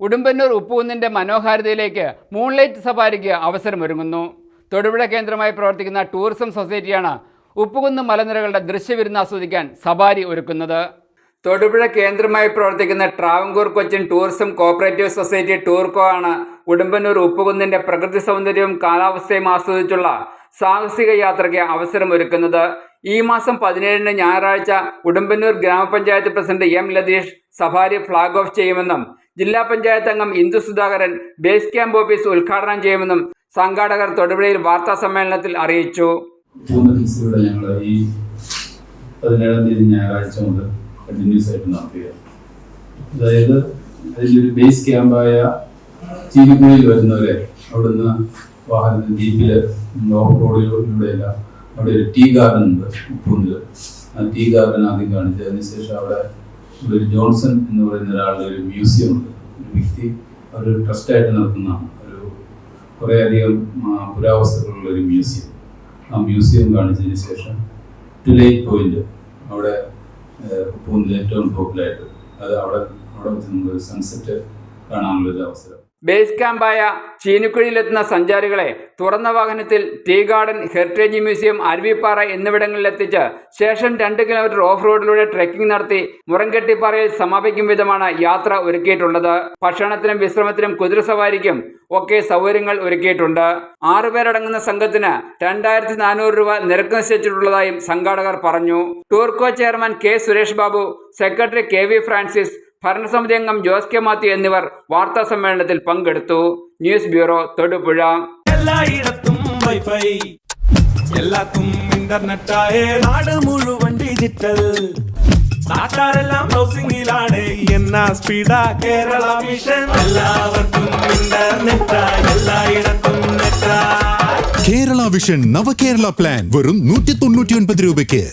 ഉടുമ്പന്നൂർ ഉപ്പുകുന്നിന്റെ മനോഹാരിതയിലേക്ക് മൂൺലൈറ്റ് സഫാരിക്ക് അവസരമൊരുങ്ങുന്നു. തൊടുപുഴ കേന്ദ്രമായി പ്രവർത്തിക്കുന്ന ടൂറിസം സൊസൈറ്റിയാണ് ഉപ്പുകുന്ന് മലനിരകളുടെ ദൃശ്യവിരുന്ന് ആസ്വദിക്കാൻ സഫാരി ഒരുക്കുന്നത്. തൊടുപുഴ കേന്ദ്രമായി പ്രവർത്തിക്കുന്ന Travancore Cochin tourism cooperative society Tourco ആണ് ഉടുമ്പന്നൂർ ഉപ്പുകുന്നിന്റെ പ്രകൃതി സൗന്ദര്യവും കാലാവസ്ഥയും ആസ്വദിച്ചുള്ള സാഹസിക യാത്രയ്ക്ക് അവസരമൊരുക്കുന്നത്. ഈ മാസം പതിനേഴിന് ഞായറാഴ്ച ഉടുമ്പന്നൂർ ഗ്രാമപഞ്ചായത്ത് president M Latheesh safari flag off ചെയ്യുമെന്നും ജില്ലാ പഞ്ചായത്ത് അംഗം Indu Sudhakaran base camp office ഉദ്ഘാടനം ചെയ്യുമെന്നും സംഘാടകർ തൊടുപുഴയിൽ വാർത്താ സമ്മേളനത്തിൽ അറിയിച്ചു. മൂന്ന് ഹിൽസിലൂടെ ഞങ്ങൾ ഈ പതിനേഴാം തീയതി ഞായറാഴ്ച മുതൽ കണ്ടിന്യൂസ് ആയിട്ട് നടത്തുക അതായത് അതിന്റെ ബേസ് ക്യാമ്പായ ചീനിക്കുഴിയിൽ വരുന്നവരെ അവിടുന്ന് വാഹനത്തിൽ ജീപ്പിൽ ഓഫ് റോഡിലൂടെയല്ല അവിടെ ഒരു ടീ ഗാർഡൻ ഉണ്ട് ഉപ്പൂന്നിൽ ആ ടീ ഗാർഡൻ ആദ്യം കാണിച്ചു അതിനുശേഷം അവിടെ ഒരു ജോൺസൺ എന്ന് പറയുന്ന ഒരാളുടെ ഒരു മ്യൂസിയം ഉണ്ട്. ഒരു വ്യക്തി അവരൊരു ട്രസ്റ്റായിട്ട് നടത്തുന്നതാണ് ഒരു കുറേയധികം പുരാവസ്തുക്കളുള്ള ഒരു മ്യൂസിയം. ആ മ്യൂസിയം കാണിച്ചതിന് ശേഷം ടിലേ പോയിന്റ് അവിടെ പോകുന്നത് ഏറ്റവും ടോപ്പിലായിട്ട് അത് അവിടെ അവിടെ വെച്ച് നമുക്ക് സൺസെറ്റ് കാണാനുള്ളൊരു അവസരം. ബേസ് ക്യാമ്പായ ചീനിക്കുഴിയിലെത്തുന്ന സഞ്ചാരികളെ തുറന്ന വാഹനത്തിൽ tea garden heritage museum Aruvippara എന്നിവിടങ്ങളിലെത്തിച്ച് ശേഷം രണ്ട് കിലോമീറ്റർ ഓഫ് റോഡിലൂടെ ട്രെക്കിംഗ് നടത്തി മുറങ്കെട്ടിപ്പാറയിൽ സമാപിക്കും വിധമാണ് യാത്ര ഒരുക്കിയിട്ടുള്ളത്. ഭക്ഷണത്തിനും വിശ്രമത്തിനും കുതിര സവാരിക്കും ഒക്കെ സൗകര്യങ്ങൾ ഒരുക്കിയിട്ടുണ്ട്. ആറുപേരടങ്ങുന്ന സംഘത്തിന് രണ്ടായിരത്തി നാനൂറ് രൂപ നിരക്ക് നിശ്ചയിച്ചിട്ടുള്ളതായും സംഘാടകർ പറഞ്ഞു. Tourco chairman K Suresh Babu secretary K V Francis ഭരണസമിതി അംഗം ജോസ് കെ മാത്യു എന്നിവർ വാർത്താ സമ്മേളനത്തിൽ പങ്കെടുത്തു. News bureau Thodupuzha. എല്ലായിടത്തും വൈഫൈ. എല്ലാത്തും ഇന്റർനെറ്റായേ നാട് മുഴുവൻ ഡിജിറ്റൽ. നാട്ടാരെല്ലാം ബ്രൗസിംഗിലാണ് എന്നാ സ്പീഡാ കേരള മിഷൻ. എല്ലാവർക്കും ഇന്റർനെറ്റാ എല്ലായിടത്തും കേരള വിഷൻ നവകേരള പ്ലാൻ വെറും നൂറ്റി തൊണ്ണൂറ്റി ഒൻപത് രൂപയ്ക്ക്.